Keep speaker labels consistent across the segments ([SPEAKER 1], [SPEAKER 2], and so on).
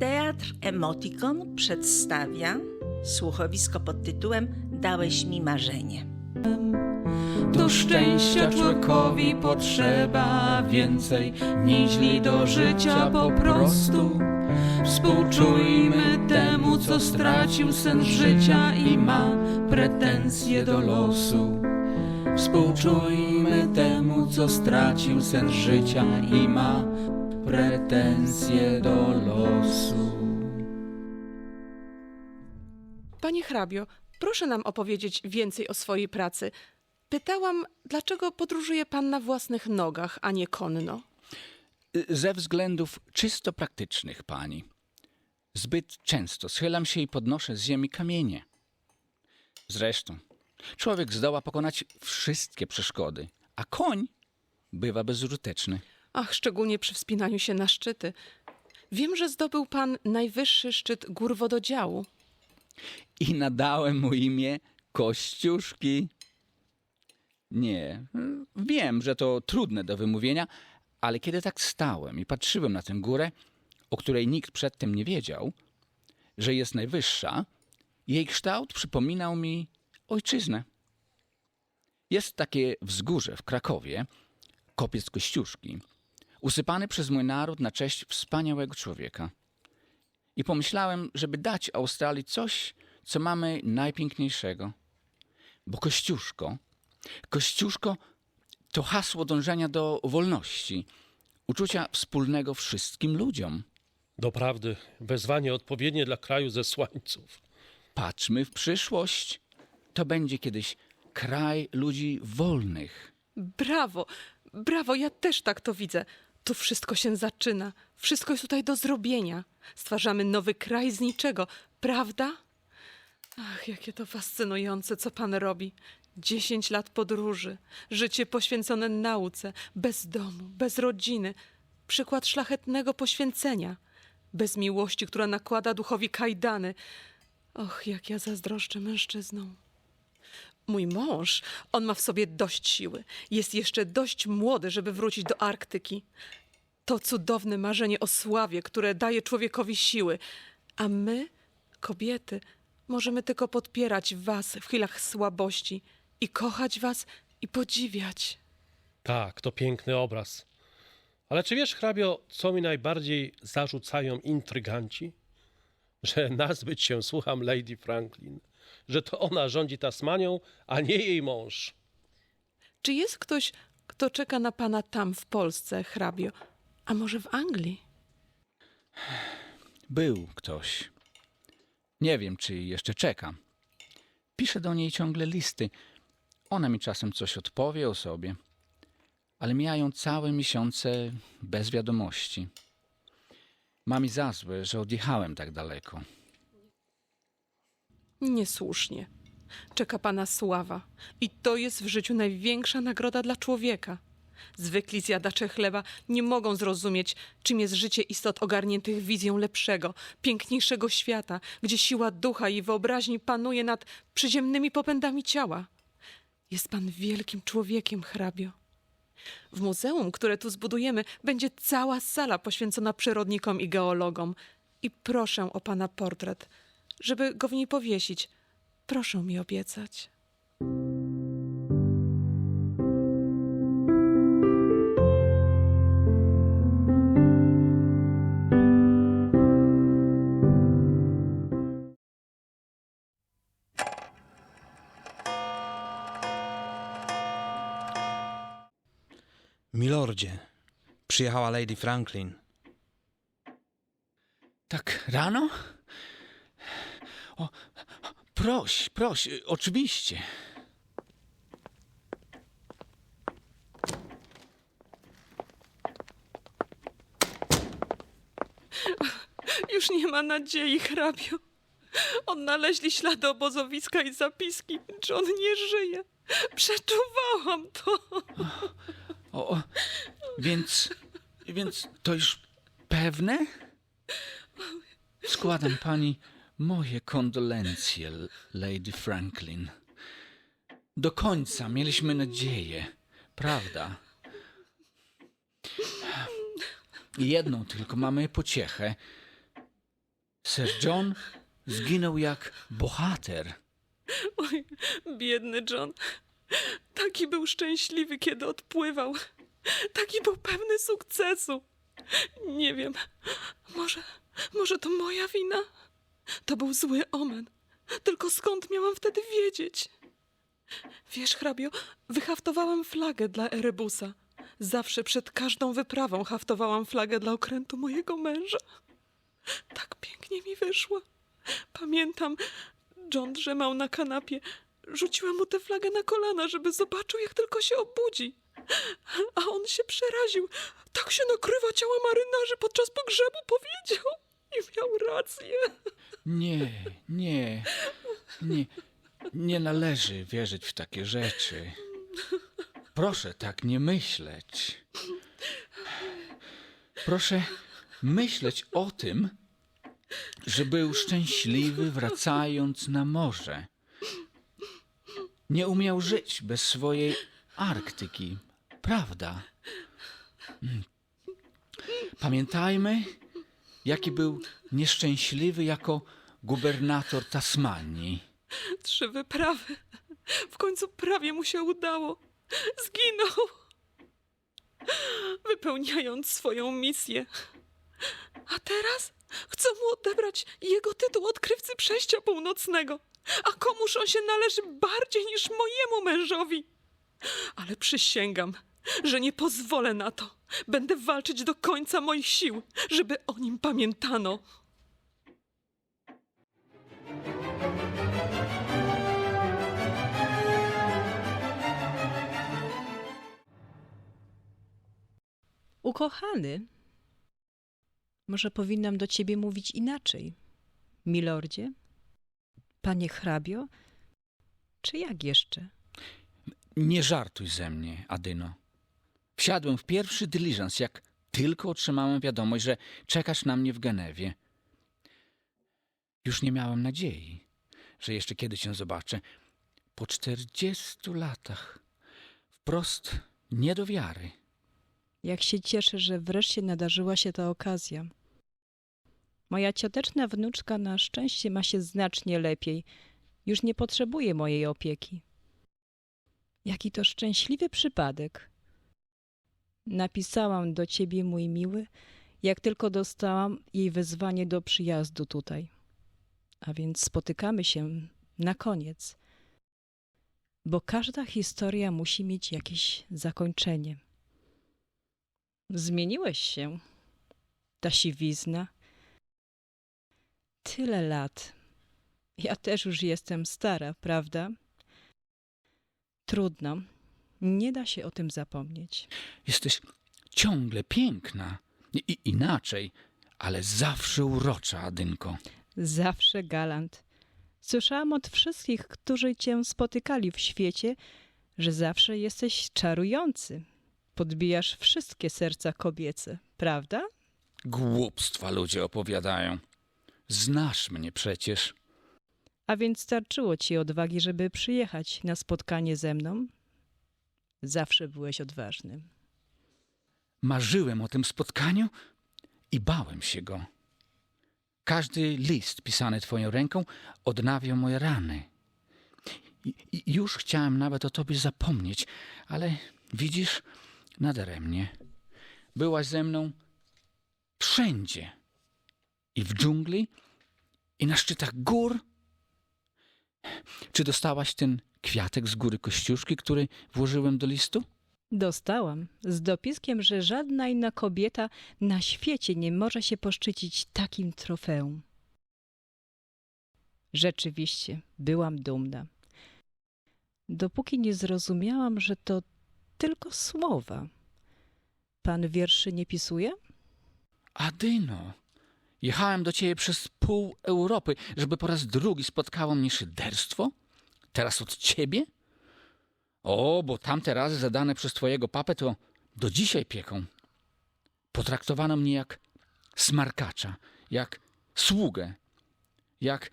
[SPEAKER 1] Teatr Emotikon przedstawia słuchowisko pod tytułem Dałeś mi marzenie.
[SPEAKER 2] Do szczęścia człowiekowi potrzeba więcej niźli do życia po prostu. Współczujmy temu, co stracił sen życia i ma pretensje do losu. Współczujmy temu, co stracił sen życia i ma pretensje do losu.
[SPEAKER 3] Panie hrabio, proszę nam opowiedzieć więcej o swojej pracy. Pytałam, dlaczego podróżuje pan na własnych nogach, a nie konno?
[SPEAKER 2] Ze względów czysto praktycznych, pani. Zbyt często schylam się i podnoszę z ziemi kamienie. Zresztą, człowiek zdoła pokonać wszystkie przeszkody, a koń bywa bezużyteczny.
[SPEAKER 3] Ach, szczególnie przy wspinaniu się na szczyty. Wiem, że zdobył pan najwyższy szczyt gór wododziału.
[SPEAKER 2] I nadałem mu imię Kościuszki. Nie, wiem, że to trudne do wymówienia, ale kiedy tak stałem i patrzyłem na tę górę, o której nikt przedtem nie wiedział, że jest najwyższa, jej kształt przypominał mi ojczyznę. Jest takie wzgórze w Krakowie, kopiec Kościuszki, usypany przez mój naród na cześć wspaniałego człowieka. I pomyślałem, żeby dać Australii coś, co mamy najpiękniejszego. Bo Kościuszko, Kościuszko to hasło dążenia do wolności, uczucia wspólnego wszystkim ludziom.
[SPEAKER 4] Doprawdy, wezwanie odpowiednie dla kraju zesłańców.
[SPEAKER 2] Patrzmy w przyszłość. To będzie kiedyś kraj ludzi wolnych.
[SPEAKER 3] Brawo, brawo, ja też tak to widzę. Tu wszystko się zaczyna. Wszystko jest tutaj do zrobienia. Stwarzamy nowy kraj z niczego, prawda? Ach, jakie to fascynujące, co pan robi. Dziesięć lat podróży, życie poświęcone nauce, bez domu, bez rodziny. Przykład szlachetnego poświęcenia, bez miłości, która nakłada duchowi kajdany. Och, jak ja zazdroszczę mężczyznom. Mój mąż, on ma w sobie dość siły. Jest jeszcze dość młody, żeby wrócić do Arktyki. To cudowne marzenie o sławie, które daje człowiekowi siły. A my, kobiety, możemy tylko podpierać was w chwilach słabości i kochać was i podziwiać.
[SPEAKER 4] Tak, to piękny obraz. Ale czy wiesz, hrabio, co mi najbardziej zarzucają intryganci? Że nazbyt się słucham Lady Franklin. Że to ona rządzi Tasmanią, a nie jej mąż.
[SPEAKER 3] Czy jest ktoś, kto czeka na pana tam w Polsce, hrabio? A może w Anglii?
[SPEAKER 2] Był ktoś. Nie wiem, czy jeszcze czeka. Piszę do niej ciągle listy. Ona mi czasem coś odpowie o sobie, ale mijają całe miesiące bez wiadomości. Ma mi za złe, że odjechałem tak daleko.
[SPEAKER 3] Niesłusznie. Czeka pana sława. I to jest w życiu największa nagroda dla człowieka. Zwykli zjadacze chleba nie mogą zrozumieć, czym jest życie istot ogarniętych wizją lepszego, piękniejszego świata, gdzie siła ducha i wyobraźni panuje nad przyziemnymi popędami ciała. Jest pan wielkim człowiekiem, hrabio. W muzeum, które tu zbudujemy, będzie cała sala poświęcona przyrodnikom i geologom. I proszę o pana portret, żeby go w niej powiesić. Proszę mi obiecać.
[SPEAKER 5] Milordzie, przyjechała Lady Franklin.
[SPEAKER 2] Tak rano? O, proś, proś, oczywiście.
[SPEAKER 3] Już nie ma nadziei, hrabio. Odnaleźli ślady obozowiska i zapiski, czy on nie żyje. Przeczuwałam to.
[SPEAKER 2] O, o, więc, więc to już pewne? Składam pani moje kondolencje, Lady Franklin. Do końca mieliśmy nadzieję, prawda? Jedną tylko mamy pociechę. Sir John zginął jak bohater.
[SPEAKER 3] Oj, biedny John. Taki był szczęśliwy, kiedy odpływał. Taki był pewny sukcesu. Nie wiem, może, może to moja wina? To był zły omen. Tylko skąd miałam wtedy wiedzieć? Wiesz, hrabio, wyhaftowałam flagę dla Erebusa. Zawsze przed każdą wyprawą haftowałam flagę dla okrętu mojego męża. Tak pięknie mi wyszło. Pamiętam, John drzemał na kanapie. Rzuciłam mu tę flagę na kolana, żeby zobaczył, jak tylko się obudzi. A on się przeraził. Tak się nakrywa ciała marynarzy podczas pogrzebu, powiedział. I miał rację.
[SPEAKER 2] Nie, nie, nie, nie należy wierzyć w takie rzeczy. Proszę tak nie myśleć. Proszę myśleć o tym, że był szczęśliwy wracając na morze. Nie umiał żyć bez swojej Arktyki, prawda? Mm. Pamiętajmy, jaki był nieszczęśliwy jako gubernator Tasmanii.
[SPEAKER 3] Trzy wyprawy. W końcu prawie mu się udało. Zginął. Wypełniając swoją misję. A teraz chcą mu odebrać jego tytuł odkrywcy przejścia północnego. A komuż on się należy bardziej niż mojemu mężowi. Ale przysięgam, że nie pozwolę na to. Będę walczyć do końca moich sił, żeby o nim pamiętano.
[SPEAKER 6] Ukochany, może powinnam do ciebie mówić inaczej. Milordzie? Panie hrabio? Czy jak jeszcze?
[SPEAKER 2] Nie żartuj ze mnie, Adyno. Wsiadłem w pierwszy dyliżans, jak tylko otrzymałem wiadomość, że czekasz na mnie w Genewie. Już nie miałem nadziei, że jeszcze kiedy cię zobaczę. Po czterdziestu latach. Wprost nie do wiary.
[SPEAKER 6] Jak się cieszę, że wreszcie nadarzyła się ta okazja. Moja cioteczna wnuczka na szczęście ma się znacznie lepiej. Już nie potrzebuje mojej opieki. Jaki to szczęśliwy przypadek. Napisałam do ciebie, mój miły, jak tylko dostałam jej wezwanie do przyjazdu tutaj. A więc spotykamy się na koniec. Bo każda historia musi mieć jakieś zakończenie. Zmieniłeś się. Ta siwizna. Tyle lat. Ja też już jestem stara, prawda? Trudno. Nie da się o tym zapomnieć.
[SPEAKER 2] Jesteś ciągle piękna. I, inaczej, ale zawsze urocza, Adynko.
[SPEAKER 6] Zawsze galant. Słyszałam od wszystkich, którzy cię spotykali w świecie, że zawsze jesteś czarujący. Podbijasz wszystkie serca kobiece, prawda?
[SPEAKER 2] Głupstwa ludzie opowiadają. Znasz mnie przecież.
[SPEAKER 6] A więc starczyło ci odwagi, żeby przyjechać na spotkanie ze mną? Zawsze byłeś odważny.
[SPEAKER 2] Marzyłem o tym spotkaniu i bałem się go. Każdy list pisany twoją ręką odnawiał moje rany. I, już chciałem nawet o tobie zapomnieć, ale widzisz, nadaremnie. Byłaś ze mną wszędzie. I w dżungli, i na szczytach gór. Czy dostałaś ten kwiatek z góry Kościuszki, który włożyłem do listu?
[SPEAKER 6] Dostałam z dopiskiem, że żadna inna kobieta na świecie nie może się poszczycić takim trofeum. Rzeczywiście, byłam dumna. Dopóki nie zrozumiałam, że to tylko słowa. Pan wierszy nie pisuje?
[SPEAKER 2] Adyno, jechałem do ciebie przez pół Europy, żeby po raz drugi spotkało mnie szyderstwo? Teraz od ciebie? O, bo tamte razy zadane przez twojego papę to do dzisiaj pieką. Potraktowano mnie jak smarkacza, jak sługę, jak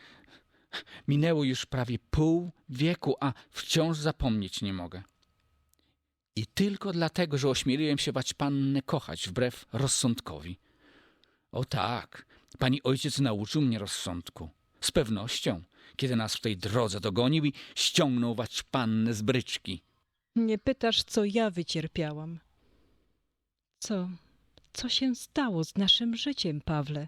[SPEAKER 2] minęło już prawie pół wieku, a wciąż zapomnieć nie mogę. I tylko dlatego, że ośmieliłem się wać pannę kochać wbrew rozsądkowi. O tak, Pani ojciec nauczył mnie rozsądku. Z pewnością, kiedy nas w tej drodze dogonił i ściągnął pannę z bryczki.
[SPEAKER 6] Nie pytasz, co ja wycierpiałam. Co? Co się stało z naszym życiem, Pawle?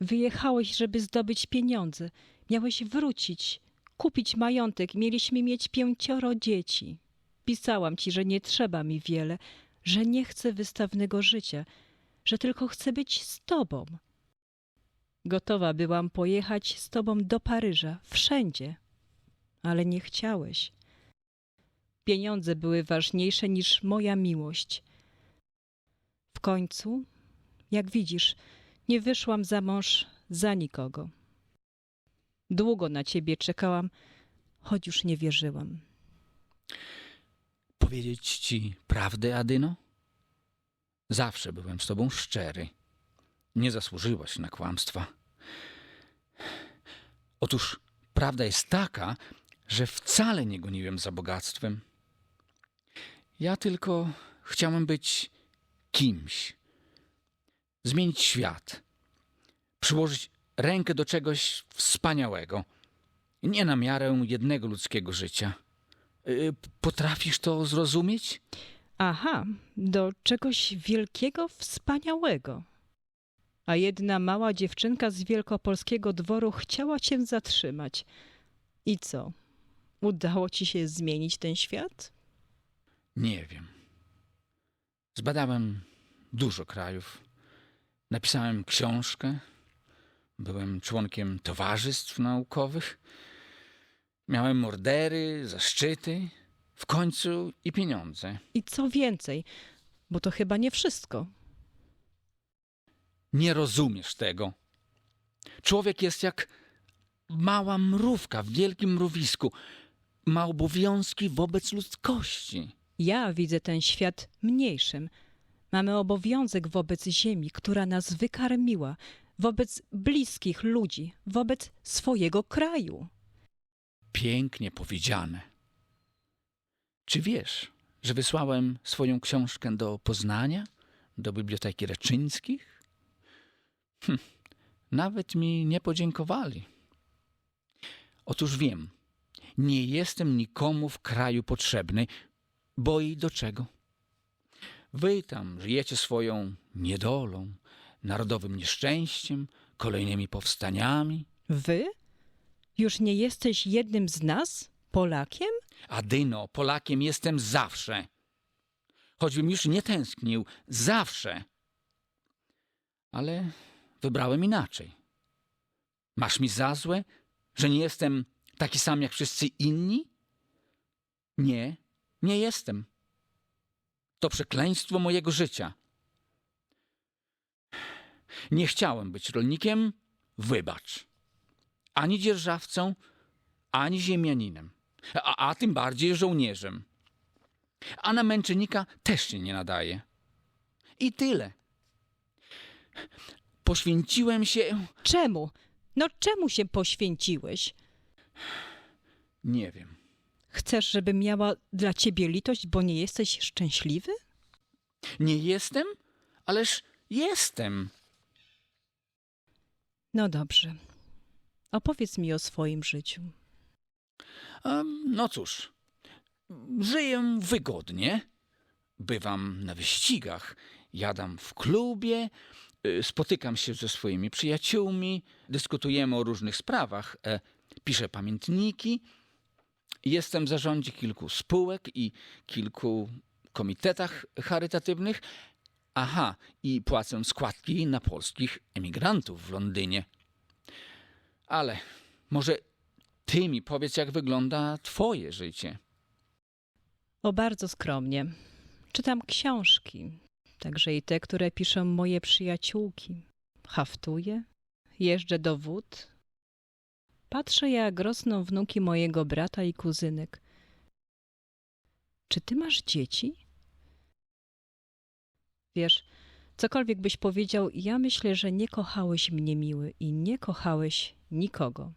[SPEAKER 6] Wyjechałeś, żeby zdobyć pieniądze. Miałeś wrócić, kupić majątek. Mieliśmy mieć pięcioro dzieci. Pisałam ci, że nie trzeba mi wiele, że nie chcę wystawnego życia, że tylko chcę być z tobą. Gotowa byłam pojechać z tobą do Paryża, wszędzie, ale nie chciałeś. Pieniądze były ważniejsze niż moja miłość. W końcu, jak widzisz, nie wyszłam za mąż za nikogo. Długo na ciebie czekałam, choć już nie wierzyłam.
[SPEAKER 2] Powiedzieć ci prawdę, Adyno? Zawsze byłem z tobą szczery. Nie zasłużyłaś na kłamstwa. Otóż prawda jest taka, że wcale nie goniłem za bogactwem. Ja tylko chciałem być kimś. Zmienić świat. Przyłożyć rękę do czegoś wspaniałego. Nie na miarę jednego ludzkiego życia. Y, Potrafisz to zrozumieć?
[SPEAKER 6] Aha, do czegoś wielkiego, wspaniałego. A jedna mała dziewczynka z wielkopolskiego dworu chciała cię zatrzymać. I co? Udało ci się zmienić ten świat?
[SPEAKER 2] Nie wiem. Zbadałem dużo krajów. Napisałem książkę. Byłem członkiem towarzystw naukowych. Miałem mordery, zaszczyty, w końcu i pieniądze.
[SPEAKER 6] I co więcej, bo to chyba nie wszystko.
[SPEAKER 2] Nie rozumiesz tego. Człowiek jest jak mała mrówka w wielkim mrowisku. Ma obowiązki wobec ludzkości.
[SPEAKER 6] Ja widzę ten świat mniejszym. Mamy obowiązek wobec ziemi, która nas wykarmiła, wobec bliskich ludzi, wobec swojego kraju.
[SPEAKER 2] Pięknie powiedziane. Czy wiesz, że wysłałem swoją książkę do Poznania, do Biblioteki Reczyńskich? Hm, nawet mi nie podziękowali. Otóż wiem, nie jestem nikomu w kraju potrzebny, bo i do czego? Wy tam żyjecie swoją niedolą, narodowym nieszczęściem, kolejnymi powstaniami.
[SPEAKER 6] Wy? Już nie jesteś jednym z nas, Polakiem?
[SPEAKER 2] Adyno, Polakiem jestem zawsze. Choćbym już nie tęsknił, zawsze. Ale wybrałem inaczej. Masz mi za złe, że nie jestem taki sam jak wszyscy inni? Nie, nie jestem. To przekleństwo mojego życia. Nie chciałem być rolnikiem, wybacz. Ani dzierżawcą, ani ziemianinem a, a tym bardziej żołnierzem. A na męczennika też się nie nadaje. I tyle. Poświęciłem się.
[SPEAKER 6] Czemu? No czemu się poświęciłeś?
[SPEAKER 2] Nie wiem.
[SPEAKER 6] Chcesz, żeby miała dla ciebie litość, bo nie jesteś szczęśliwy?
[SPEAKER 2] Nie jestem, ależ jestem.
[SPEAKER 6] No dobrze. Opowiedz mi o swoim życiu.
[SPEAKER 2] Em, No cóż, żyję wygodnie. Bywam na wyścigach, jadam w klubie, spotykam się ze swoimi przyjaciółmi, dyskutujemy o różnych sprawach, e, piszę pamiętniki. Jestem w zarządzie kilku spółek i kilku komitetach charytatywnych. Aha, i płacę składki na polskich emigrantów w Londynie. Ale może ty mi powiedz, jak wygląda twoje życie.
[SPEAKER 6] O bardzo skromnie. Czytam książki, także i te, które piszą moje przyjaciółki. Haftuję, jeżdżę do wód. Patrzę, jak rosną wnuki mojego brata i kuzynek. Czy ty masz dzieci? Wiesz, cokolwiek byś powiedział, ja myślę, że nie kochałeś mnie miły i nie kochałeś nikogo.